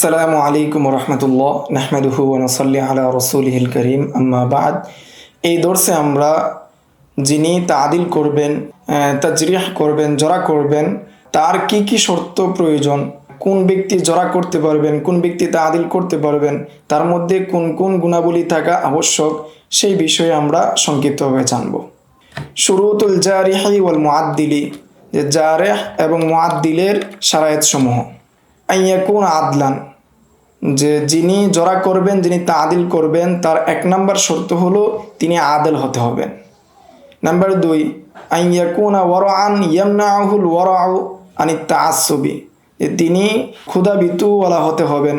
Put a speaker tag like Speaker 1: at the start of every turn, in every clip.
Speaker 1: আসসালামু আলাইকুম রহমতুল্লাহ, নাহমেদুহু নসল্লি আলা রসুলহিল করিম, আম্মা বাদ। এই দর্শে আমরা যিনি তাদিল করবেন তাজরিহ করবেন জরা করবেন, তার কি কি শর্ত প্রয়োজন? কোন ব্যক্তি জরা করতে পারবেন, কোন ব্যক্তি তাদিল করতে পারবেন, তার মধ্যে কোন কোন গুণাবলী থাকা আবশ্যক, সেই বিষয়ে আমরা সংক্ষিপ্তভাবে জানব। শুরুতুল জারিহি ওয়াল মুআদ্দিলি, যে জারেহ এবং মুআদ্দিলের সারায়াত সমূহ আইয়াকুন আদলান, যে যিনি জরা করবেন, যিনি তা আদিল করবেন, তার এক নাম্বার শর্ত হলো তিনি আদেল হতে হবেন। নাম্বার দুই, আইয়াকুনা ওয়ার আন ইয়ামনাহুল ওয়ারাউ আনি তাসবি যে তিনি ক্ষুধাবিতুওয়ালা হতে হবেন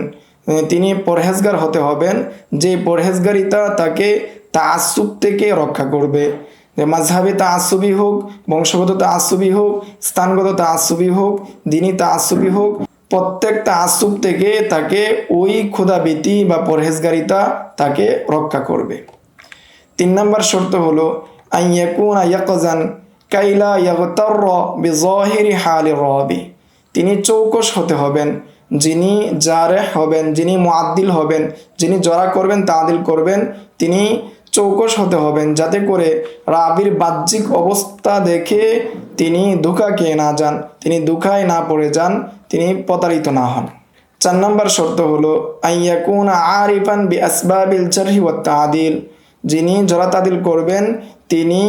Speaker 1: তিনি পরহেজগার হতে হবেন, যে পরহেজগারিতা তাকে তাসুব থেকে রক্ষা করবে। যে মাঝহাবি তাসুবি হোক, বংশগত তাসুবি হোক, স্থানগত তা তাসুবি হোক, দিনী তাসুবি হোক প্রত্যেক তাসুব থেকে তাকে ওই ক্ষুধাবীতি বা পরহেজগারিতা তাকে রক্ষা করবে। তিন নম্বর শর্ত হলো আইয়াকুন কাইলা হালি তিনি চৌকস হতে হবেন, যিনি জারে হবেন, যিনি মুআদ্দিল হবেন, যিনি জরা করবেন, তাদিল করবেন, তিনি চৌকস হতে হবেন যাতে করে রাবির বাহ্যিক অবস্থা দেখে তিনি দুঃখাকে না যান, তিনি দুঃখায় না পড়ে যান, তিনি প্রতারিত না হন। চার নম্বর শর্ত হলো, আইয়াকুন আরিফান বি আসবাবিল চারহি আদিল যিনি জরা তাদিল করবেন, তিনি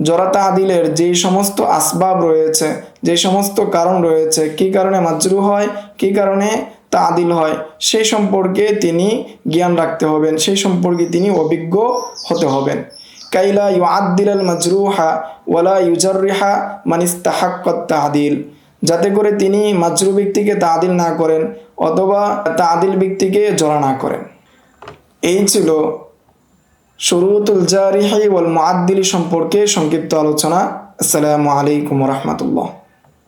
Speaker 1: জরা তাহাদিলের যেই সমস্ত আসবাব রয়েছে যে সমস্ত কারণ রয়েছে, কি কারণে মাজরু হয়, কি কারণে তাদিল হয়, সেই সম্পর্কে তিনি জ্ঞান রাখতে হবেন, সেই সম্পর্কে তিনি অভিজ্ঞ হতে হবেন। কাইলা ইউ আদিল আল মাজরুহা ওয়ালা ইউজারিহা মানিস্তাহাক্কত তাদিল যাতে করে তিনি মাজরু ব্যক্তিকে তাদিল না করেন অথবা তাদিল ব্যক্তিকে জড়া না করেন। এই ছিল শুরুতুল জারিহাই ওয়াল মুআদ্দিলি সম্পর্কে সংক্ষিপ্ত আলোচনা। আসসালামু আলাইকুম রহমতুল্লাহ।